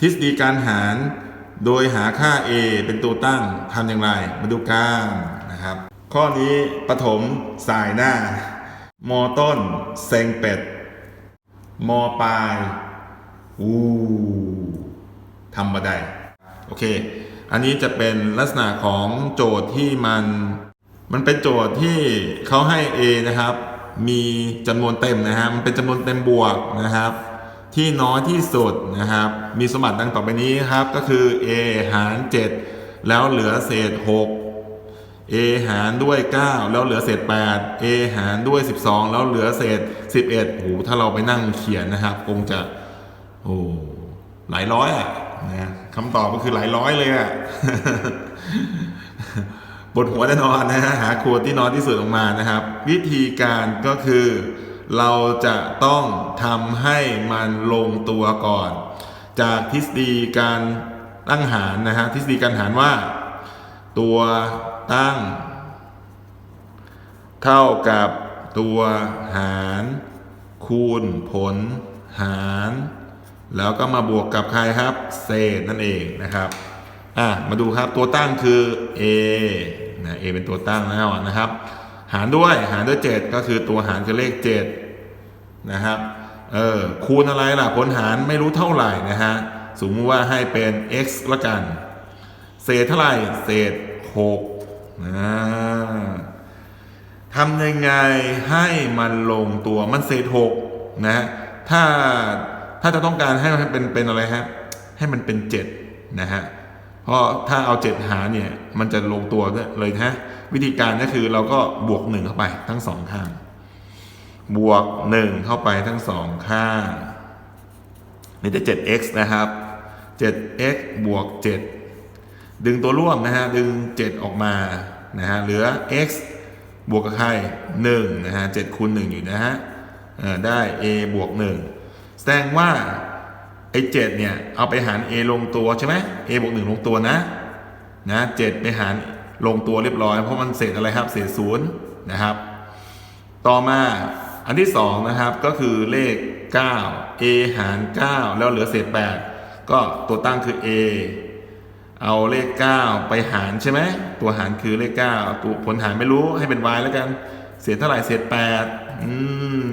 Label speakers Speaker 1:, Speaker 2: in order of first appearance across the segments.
Speaker 1: ทฤษฎีการหาร โดยหาค่า a เป็นตัวตั้งทำอย่างไร มาดูกันนะครับ ข้อนี้ปฐมสายหน้ามต้นเซงเป็ดมปลายอู้ทำมาได้โอเค อันนี้จะเป็นลักษณะของโจทย์ที่มัน มันเป็นโจทย์ที่เขาให้ A นะครับ มีจำนวนเต็มนะฮะ มันเป็นจำนวนเต็มบวกนะครับ ที่น้อยที่สุดนะครับ มีสมบัติดังต่อไปนี้ครับ ก็คือ A หาร 7 แล้วเหลือเศษ 6 A หารด้วย 9 แล้วเหลือเศษ 8 A หารด้วย 12 แล้วเหลือเศษ 11โอ้โหถ้าเราไปนั่งเขียนนะครับ คงจะโอ้หลายร้อยอะนะคำตอบก็คือหลายร้อยเลยอะบทหัวแน่นอนนะฮะหาขวที่น้อยที่สุดออกมานะครับ วิธีการก็คือ เราจะต้องทำให้มันลงตัวก่อน จากทฤษฎีการตั้งหารนะฮะทฤษฎีการหารว่า ตัวตั้ง เท่ากับตัวหาร คูณผลหาร แล้วก็มาบวกกับใครครับ เศษนั่นเองนะครับอะมาดูครับตัวตั้งคือ a นะ a เป็นตัวตั้งแล้วนะครับ หารด้วยหารด้วย 7 ก็คือตัวหารคือเลข 7 นะครับเออคูณอะไรล่ะผลหารไม่รู้เท่าไหร่นะฮะสมมติว่าให้เป็น x ละกัน เศษเท่าไหร่เศษ6นะทำยังไงให้มันลงตัวมันเศษ6นะฮะถ้าถ้าจะต้องการให้มันเป็นเป็นอะไรฮะให้มันเป็น 7 นะฮะ เพราะถ้าเอา 7 หารเนี่ย มันจะลงตัวเลยนะวิธีการก็คือเราก็บวก 1 เข้าไปทั้งสองข้าง บวก 1 เข้าไปทั้งสองข้าง นี่จะ 7x นะครับ 7x บวก 7 ดึงตัวร่วมนะฮะ ดึง 7 ออกมานะฮะ เหลือ x บวกกับใคร1นะฮะ7คูณ1อยู่นะฮะได้ a บวก 1 แสดงว่า ไอ้7เนี่ยเอาไปหาร a ลงตัวใช่ไหม a บวก1ลงตัวนะนะ7ไปหารลงตัวเรียบร้อย เพราะมันเศษอะไรครับ เศษศูนย์นะครับ ต่อมาอันที่สองนะครับก็คือเลข 9 a หาร 9 แล้วเหลือเศษ 8 ก็ตัวตั้งคือ a เอาเลข 9 ไปหารใช่ไหมตัวหารคือเลข 9 ตัวผลหารไม่รู้ให้เป็น y แล้วกัน เศษเท่าไหร่เศษ 8 อืม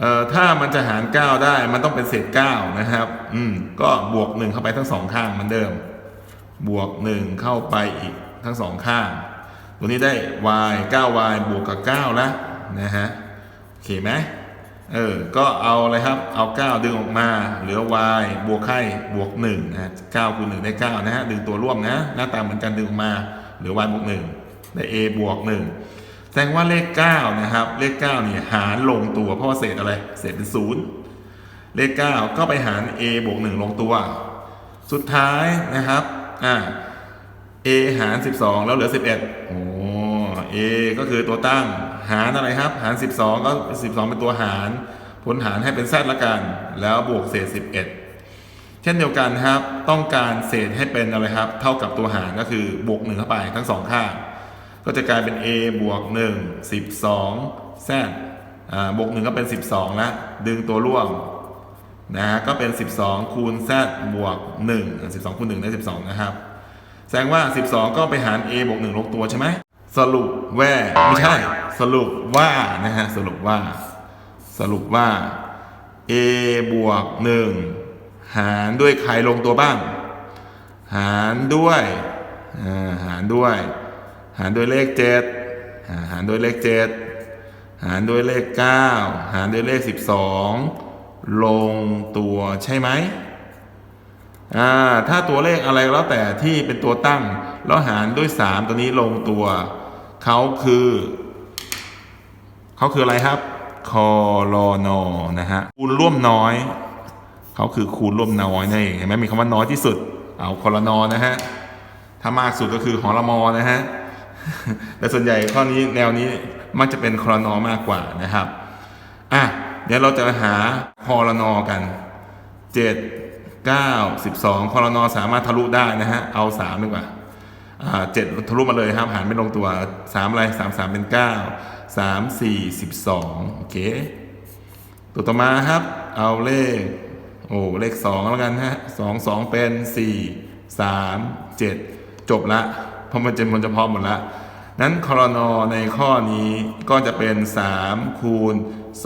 Speaker 1: เอ่อถ้ามันจะหาร 9 ได้มันต้องเป็นเศษ9นะครับ อืมก็บวก 1 เข้าไปทั้งสองข้างเหมือนเดิม บวก 1 เข้าไปอีกทั้งสองข้าง ตัวนี้ได้ y 9y บวกกับ9แล้วนะฮะโอเคไหมเออ ก็เอาอะไรครับ เอา 9 ดึงออกมา เหลือ y บวกไข่บวก1นะ9คูณ1ได้9นะฮะ ดึงตัวร่วมนะ หน้าตาเหมือนกันดึงออกมา เหลือ y บวก1ได้ a บวก1 แสดงว่าเลข 9 นะครับ เลข9เนี่ยหารลงตัว เพราะว่าเศษอะไร เศษเป็น0เลข 9 ก็ไปหาร a บวก1ลงตัว สุดท้ายนะครับอ่า a หาร 12 แล้วเหลือ 11โอ้ a ก็คือตัวตั้งหารอะไรครับ หาร 12 ก็ 12 เป็นตัวหาร ผลหารให้เป็น z ละกัน แล้วบวกเศษ 11 เช่นเดียวกันครับ ต้องการเศษให้เป็นอะไรครับ เท่ากับตัวหารก็คือบวก1เข้าไปทั้งสองข้าง ก็จะกลายเป็น a บวก1 12 z อ่าบวก1ก็เป็น 12แล้วดึงตัวร่วมนะฮะก็เป็น 12 คูณ z บวก 1 12 คูณ 1 ได้ 12 นะครับ แสดงว่า 12 ก็ไปหาร a บวก 1 ลงตัวใช่ไหม สรุปแว่าไม่ใช่ สรุปว่า นะฮะ สรุปว่า สรุปว่า a บวก 1 หารด้วยใครลงตัวบ้าง หารด้วย หารด้วย หารด้วยเลข7อ่าหารด้วยเลข7หารด้วยเลข9หารด้วยเลข12ลงตัวใช่ไหมอ่าถ้าตัวเลขอะไรแล้วแต่ที่เป็นตัวตั้ง แล้วหารด้วย3ตัวนี้ลงตัวเขาคือเขาคืออะไรครับคอรอนอนะฮะคูณร่วมน้อยเขาคือคูณร่วมน้อยนั่นเองเห็นไหมมีคำว่าน้อยที่สุด เอาคอรนอนะฮะถ้ามากสุดก็คือหอละมอนะฮะ แต่ส่วนใหญ่ข้อนี้แนวนี้มักจะเป็นคอนอมากกว่านะครับอะเดี๋ยวเราจะหาคอรนอกันเจ็ดเก้าสิบสองคอรนอสามารถทะลุได้นะฮะเอาสามดีกว่าอ่าเจ็ดทะลุมาเลยครับหารไม่ลงตัวสามอะไรสามสามเป็นเก้าสามสี่สิบสองโอเค ตัวต่อมาครับ เอาเลข โอ้เลขสองแล้วกันฮะสองสองเป็นสี่สามเจ็ดจบละ เพราะมันจะมันจะพอหมดละนั้นคอรนอในข้อนี้ก็จะเป็น 3 คูณ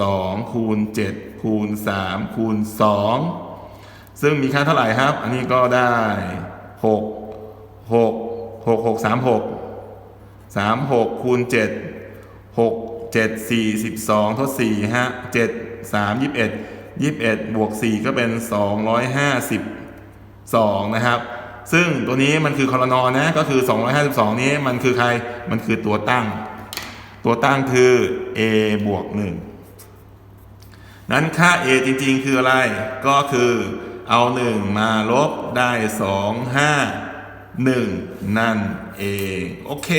Speaker 1: 2 คูณ 7 คูณ 3 คูณ 2 ซึ่งมีค่าเท่าไหร่ครับ อันนี้ก็ได้ 6 6 6 6 3 6 3 6 คูณ 7 6 7 4 12ทด4ฮะ7 3 21 21 บวก 4 ก็เป็น 252 นะครับ ซึ่งตัวนี้มันคือคอรนอนะก็คือ 252 นี้มันคือใครมันคือตัวตั้ง ตัวตั้งคือ a บวก1นั้นค่า a จริง ๆ คืออะไร ก็คือเอา 1 มาลบได้ 2 5 1 นั่นเอง โอเค